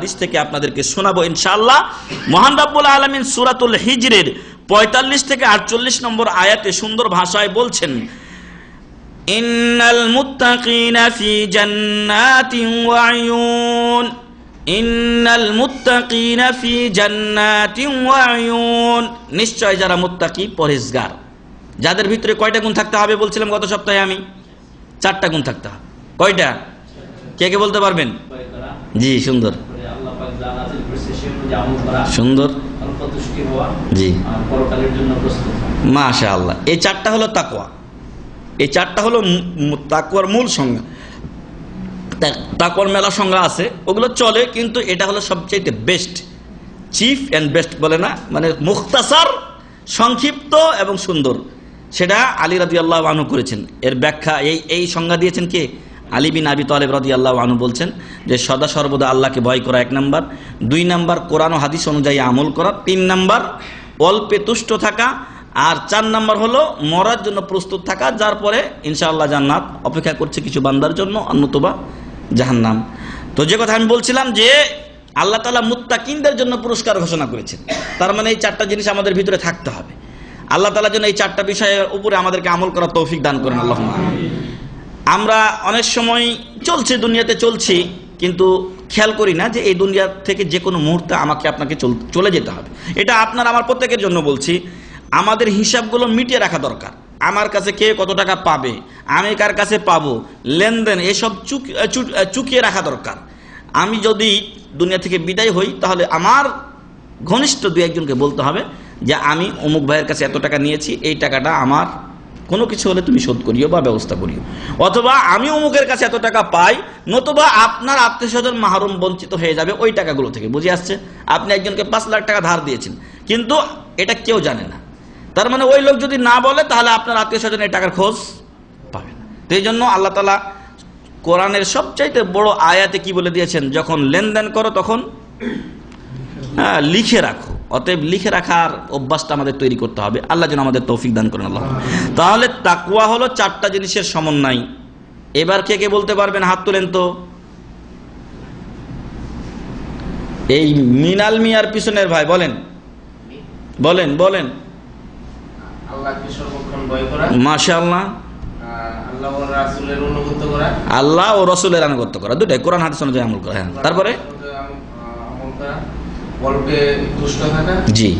হাদিস থেকে আপনাদেরকে শোনাবো ইনশাআল্লাহ। মহান রাব্বুল আলামিন সূরাতুল হিজরের 45 থেকে 48 নম্বর আয়াতে সুন্দর ভাষায় বলছেন, ইন্নাল মুত্তাকিনা ফি জান্নাতিন ওয়া আয়ুন। ইন্নাল মুত্তাকিনা ফি জান্নাতিন ওয়া আয়ুন। নিশ্চয় যারা মুত্তাকি, পরহেজগার। যাদের ভিতরে কয়টা গুণ থাকতে হবে বলছিলাম গত সপ্তাহে আমি? চারটা গুণ থাকতে হবে। কয়টা? কে কে বলতে পারবেন? জি, সুন্দর তারপরে আল্লাহ পাক যা নাযিল করেছে সে অনুযায়ী আমল করা, সুন্দর? জি। মাশা আল্লাহ এই চারটা হলো তাকওয়া। এই চারটা হলো মু- মূল সংজ্ঞা। তা- তাকওয়ার মেলা সংজ্ঞা আছে, ওগুলো চলে, কিন্তু এটা হলো সবচেয়ে বেস্ট চিফ অ্যান্ড বেস্ট বলে না মানে মুখতাসার, সংক্ষিপ্ত এবং সুন্দর। সেটা আলী রাজি আল্লাহ করেছেন। এর ব্যাখ্যা, এই এই সংজ্ঞা দিয়েছেন কে? আলী বিন আবি তালেব রাজি আল্লাহ আনু বলছেন যে সদা সর্বদা আল্লাহকে ভয় করা এক নাম্বার, দুই নাম্বার কোরআন হাদিস অনুযায়ী আমল করা, তিন নাম্বার অল্পে তুষ্ট থাকা, আর চার নাম্বার হলো মরার জন্য প্রস্তুত থাকা, যার পরে ইনশাআল্লাহ জান্নাত অপেক্ষা করছে কিছু বান্দার জন্য, অন্যতবা জাহান্নাম। তো যে কথা আমি বলছিলাম যে আল্লাহ তালা মুত্তাকিনদের জন্য পুরস্কার ঘোষণা করেছেন। তার মানে এই চারটা জিনিস আমাদের ভিতরে থাকতে হবে। আল্লাহ তালার জন্য এই চারটা বিষয়ের উপরে আমাদেরকে আমল করার তৌফিক দান করেন আল্লাহ আমরা অনেক সময় চলছে, দুনিয়াতে চলছি, কিন্তু খেয়াল করি না যে এই দুনিয়া থেকে যে কোনো মুহূর্তে আমাকে আপনাকে চল- যেতে হবে। এটা আপনার, আমার প্রত্যেকের জন্য বলছি। আমাদের হিসাবগুলো মিটিয়ে রাখা দরকার। আমার কাছে কে কত টাকা পাবে, আমি কার কাছে পাবো, লেনদেন, এসব চুক চুক- চুকিয়ে রাখা দরকার। আমি যদি দুনিয়া থেকে বিদায় হই, তাহলে আমার ঘনিষ্ঠ দু একজনকে বলতে হবে যে, আমি অমুক ভাইয়ের কাছে এত টাকা নিয়েছি, এই টাকাটা আমার কোনো কিছু হলে তুমি শোধ করিও বা ব্যবস্থা করিও। অথবা আমি অমুকের কাছে এত টাকা পাই নতুবা আপনার আত্মীয় স্বজন মাহরুম বঞ্চিত হয়ে যাবে ওই টাকাগুলো থেকে। বুঝে আসছে? আপনি একজনকে পাঁচ লাখ টাকা ধার দিয়েছেন। কিন্তু এটা কেউ জানে না। তার মানে ওই লোক যদি না বলে তাহলে আপনার আত্মীয় স্বজন এই টাকার খোঁজ পাবে না। এই জন্য আল্লাহ তালা কোরআনের সবচাইতে বড় আয়াতে কি বলে দিয়েছেন? যখন লেনদেন করো তখন হ্যাঁ, লিখে রাখো। অতএব লিখে রাখার অভ্যাসটা আমাদের তৈরি করতে হবে। আল্লাহ যেন আমাদের তৌফিক দান করেন আল্লাহ। তাহলে তাকুয়া হলো চারটা জিনিসের সমন্বয়। এবার কে কে বলতে পারবেন? হাত তোলেন তো। এই মিনাল মিয়ার পিছনের ভাই বলেন। বলেন বলেন। আল্লাহ ও রাসূলের আনুগত্য করা। দুটাই কোরআন হাদিস অনুযায়ী আমল করা হ্যাঁ। তারপরে? জি।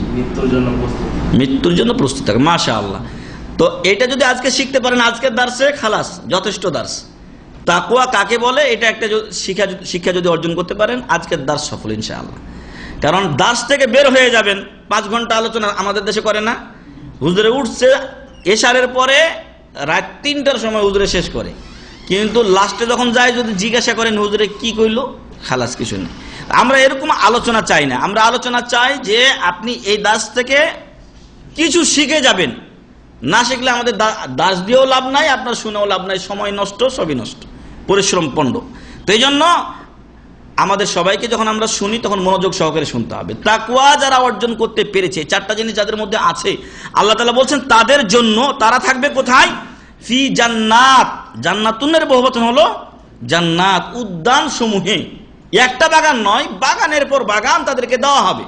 মৃত্যুর জন্য প্রস্তুত থাকা। মাশা আল্লাহ তো এটা যদি আজকে শিখতে পারেন আজকের দার্সে খালাস যথেষ্ট দার্স। তাকুয়া কাকে বলে? এটা একটা শিক্ষা শিক্ষা যদি অর্জন করতে পারেন আজকের দাস সফল ইনশাআল্লাহ। কারণ দাস থেকে বের হয়ে যাবেন পাঁচ ঘণ্টা আলোচনা আমাদের দেশে করে না। হুজুরে উঠছে এশারের পরে রাত তিনটার সময় হুজুরে শেষ করে। কিন্তু লাস্টে যখন যায় যদি জিজ্ঞাসা করেন হুজুরে কি কইলো? খালাস কিছু নেই। আমরা এরকম আলোচনা চাই না। আমরা আলোচনা চাই যে আপনি এই দাস থেকে কিছু শিখে যাবেন। না শিখলে আমাদের দাস দিয়েও লাভ নাই, আপনার শুনেও লাভ নাই, সময় নষ্ট, সবই নষ্ট, পরিশ্রম পণ্ড। তো এই জন্য আমাদের সবাইকে যখন আমরা শুনি, তখন মনোযোগ সহকারে শুনতে হবে। তাকুয়া যারা অর্জন করতে পেরেছে, চারটা জিনিস যাদের মধ্যে আছে, আল্লাহ তালা বলছেন, তাদের জন্য তারা থাকবে কোথায়? ফি জান্নাত। জান্নাতুনের বহুবচন হলো জান্নাত উদ্যান সমূহে একটা বাগান নয় বাগানের পর বাগান তাদেরকে দেওয়া হবে।